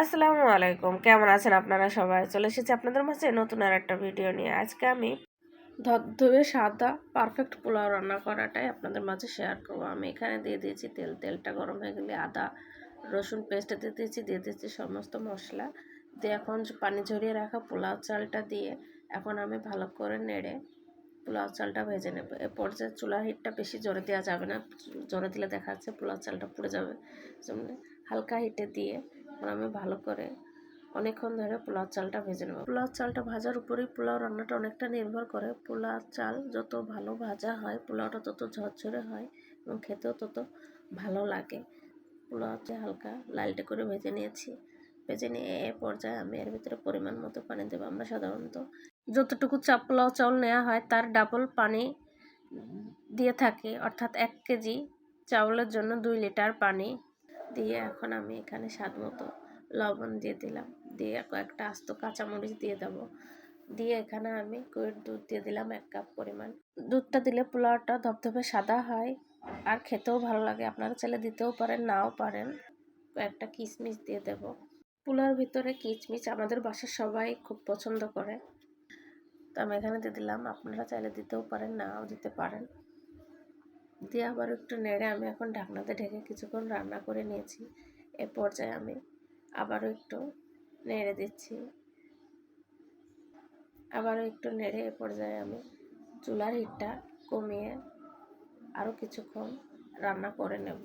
আসসালামু আলাইকুম। কেমন আছেন আপনারা সবাই? চলে এসেছি আপনাদের মাঝে নতুন আর একটা ভিডিও নিয়ে। আজকে আমি ধবধবে সাদা পারফেক্ট পোলাও রান্না করাটাই আপনাদের মাঝে শেয়ার করব। আমি এখানে দিয়ে দিয়েছি তেল। তেলটা গরম হয়ে গেলে আদা, রসুন পেস্ট দিয়ে দিয়েছি দিয়ে দিয়েছি সমস্ত মশলা। দিয়ে এখন পানি ঝরিয়ে রাখা পোলাও চালটা দিয়ে এখন আমি ভালো করে নেড়ে পোলাও চালটা ভেজে নেব। এ পর্যায়ে চুলার হিটটা বেশি জোরে দেওয়া যাবে না। জোরে দিলে দেখা যাচ্ছে পোলাও চালটা পুড়ে যাবে। হালকা হিটে দিয়ে আমি ভালো করে অনেকক্ষণ ধরে পোলাও চালটা ভেজে নেব। পোলাও চালটা ভাজার উপরেই পোলাও রান্নাটা অনেকটা নির্ভর করে। পোলাও চাল যত ভালো ভাজা হয়, পোলাওটা তত ঝরঝরে হয় এবং খেতেও তত ভালো লাগে। পোলাওতে হালকা লালটে করে ভেজে নিয়েছি। ভেজে নিয়ে এ পর্যায়ে আমি এর ভিতরে পরিমাণ মতো পানি দেবো আমরা সাধারণত। যতটুকু চা পোলাও চাউল নেওয়া হয় তার ডাবল পানি দিয়ে থাকি। অর্থাৎ এক কেজি চাউলের জন্য দুই লিটার পানি দিয়ে এখন আমি এখানে স্বাদ মতো লবণ দিয়ে দিলাম। দিয়ে কয়েকটা আস্ত কাঁচামরিচ দিয়ে দেবো। দিয়ে এখানে আমি কুয়ের দুধ দিয়ে দিলাম এক কাপ পরিমাণ। দুধটা দিলে পোলাওটা ধপধপে সাদা হয় আর খেতেও ভালো লাগে। আপনারা চাইলে দিতেও পারেন, নাও পারেন। কয়েকটা কিশমিশ দিয়ে দেব। পোলাওর ভিতরে কিচমিচ আমাদের বাসার সবাই খুব পছন্দ করে। তো আমি এখানে দিয়ে দিলাম। আপনারা চাইলে দিতেও পারেন, নাও দিতে পারেন। দিয়ে আবার একটু নেড়ে আমি এখন ঢাকনাতে ঢেকে কিছুক্ষণ রান্না করে নিয়েছি। এ পর্যায়ে আমি আবারও একটু নেড়ে দিচ্ছি। আবারও একটু নেড়ে এ পর্যায়ে আমি চুলার হিটটা কমিয়ে আরও কিছুক্ষণ রান্না করে নেব।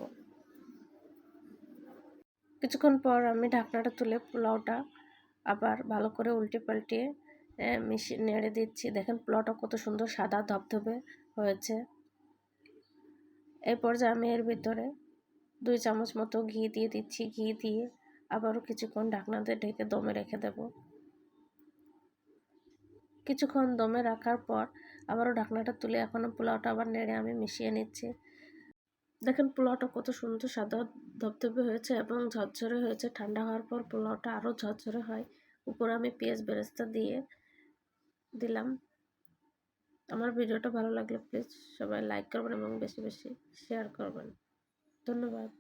কিছুক্ষণ পর আমি ঢাকনাটা তুলে পোলাওটা আবার ভালো করে উল্টে পাল্টিয়ে মিশিয়ে, নেড়ে দিচ্ছি। দেখেন পোলাওটা কত সুন্দর সাদা ধবধবে হয়েছে। এই পর্যায়ে আমি এর ভিতরে দুই চামচ মতো ঘি দিয়ে দিচ্ছি, ঘি দিয়ে আবারও কিছুক্ষণ ঢাকনাতে ঢেকে দমে রেখে দেব। কিছুক্ষণ দমে রাখার পর আবারও ঢাকনাটা তুলে এখনও পোলাওটা আবার নেড়ে আমি মিশিয়ে নিচ্ছি। দেখেন পোলাওটা কত সুন্দর সাদা ধবধবে হয়েছে এবং ঝরঝরে হয়েছে। ঠান্ডা হওয়ার পর পোলাওটা আরও ঝরঝরে হয়। উপরে আমি পেঁয়াজ বেরেস্তা দিয়ে দিলাম। আমার ভিডিওটা ভালো লাগলে প্লিজ সবাই লাইক করবেন এবং বেশি বেশি শেয়ার করবেন। ধন্যবাদ।